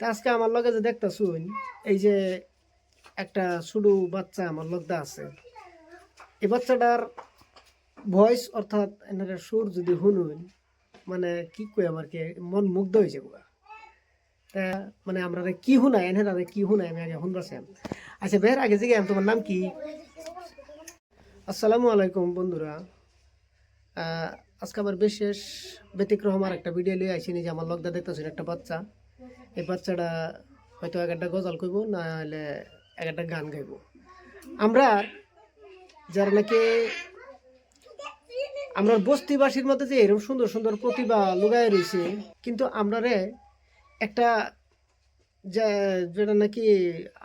তা আজকে আমার লগে যে দেখতেছুন, এই যে একটা ছোটো বাচ্চা আমার লগদা আছে। এই বাচ্চাটার ভয়েস অর্থাৎ এনার সুর যদি শুনুন মানে কি কই আমার কি, মন মুগ্ধ হয়েছে গুলা তা মানে আমরা কি শুনাই এনারা কি শুনাই, আমি আগে শুনবাছিলাম আচ্ছা বের, আগে জিগে তোমার নাম কি? আসসালামু আলাইকুম বন্ধুরা। আজকে আমার বিশেষ ব্যতিক্রম আর একটা ভিডিও লিয়ে আইসি যে আমার লগদা দেখতেছেন একটা বাচ্চা। এই বাচ্চাটা হয়তো এক একটা গজল কইব না হলে এক একটা গান গাইব। আমরা যারা নাকি আমরা বস্তিবাসীর মধ্যে যে এরকম সুন্দর সুন্দর প্রতিভা লুগায় রয়েছে, কিন্তু আমরা রে একটা যেটা নাকি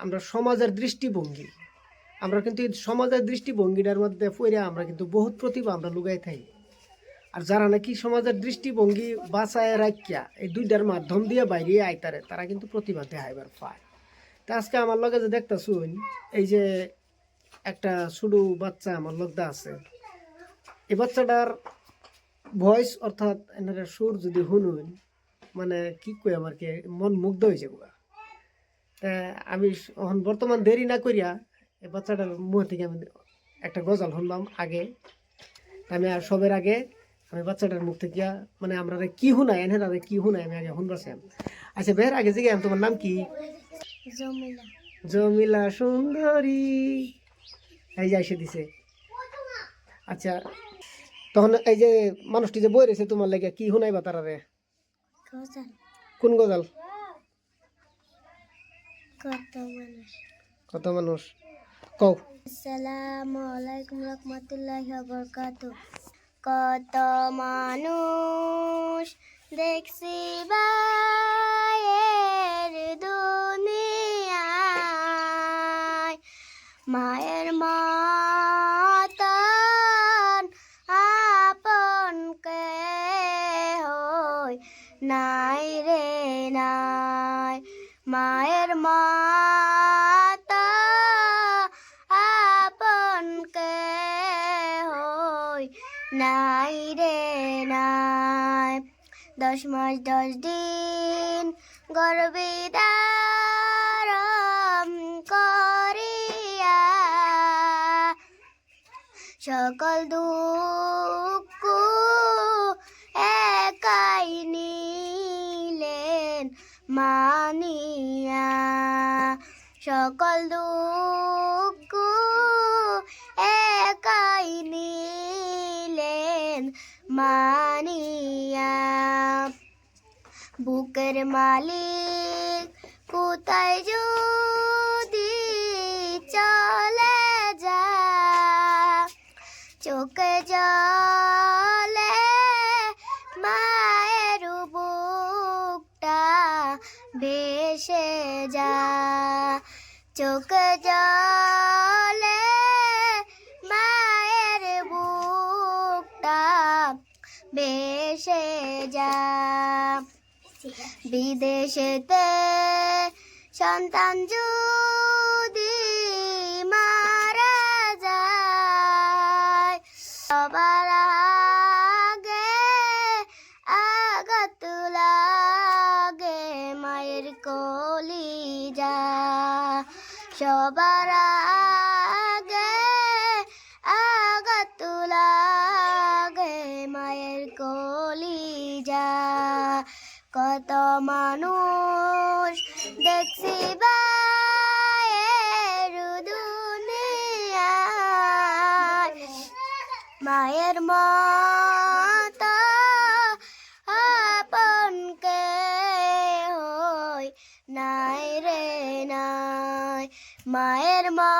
আমরা সমাজের দৃষ্টিভঙ্গি, আমরা কিন্তু সমাজের দৃষ্টিভঙ্গিটার মধ্যে পড়ে আমরা কিন্তু বহুত প্রতিভা আমরা লুগাই থাকি। আর যারা নাকি সমাজের দৃষ্টিভঙ্গি বাঁচায় রাখিয়া এই দুইটার মাধ্যম দিয়ে বাইরে আইতারে, তারা কিন্তু প্রতিভা দেখাইবার পায় তা আজকে আমার লগে যে দেখতেছুন, এই যে একটা ছোটো বাচ্চা আমার লগদা আছে। এই বাচ্চাটার ভয়েস অর্থাৎ এনার সুর যদি শুনুন মানে কি কই আমার কি, মন মুগ্ধ হয়েছে গুলা তা আমি বর্তমান দেরি না করিয়া এই বাচ্চাটার মুখ থেকে আমি একটা গজল শুনলাম আগে। আমি আর সবের আগে আমি বাচ্চাটার মুখ থেকে মানে আমরা রে কি শুনাই এনারা রে কি শুনাই আমি আগে শুনবাছিলাম আচ্ছা বের আগে জিগে তোমার নাম কি? জমিলা। সুন্দরী। এই যে এসে দিছে। আচ্ছা তখন এই যে মানুষটি যে বই রয়েছে তোমার লাগে কি শুনাইবা তারা রে কোন গজাল? কত মানুষ। কও। আসসালামু আলাইকুম রহমতুল্লাহি ওয়া বারাকাতু কত মানুষ দেখছি বাইয়ের দুনিয়ায়। মায়ের মতন আপন কে হই নাই রে নাই। মায়ের মাতা হই নাই রে, নাই। দশ মাস, দশ দিন গর্বিদারম করিয়া সকল দুঃখ একাই নিলেন মানিয়া। সকল দুঃখ একাই নিলেন মানিয়া বুকের মালিক কোথায় যদি চলে যা চোখে জলে মায়ের বুকটা ভেসে যা চোখে জলে মায়ের বুকটা ভেসে যা বিদেশেতে সন্তান যদি মারা যায় সবার আগে আঘাত লাগে মায়ের কলি যা সবার কত মানুষ দেখছি মায়ের মতো আপন কে হই নাই রে নাই। মায়ের মা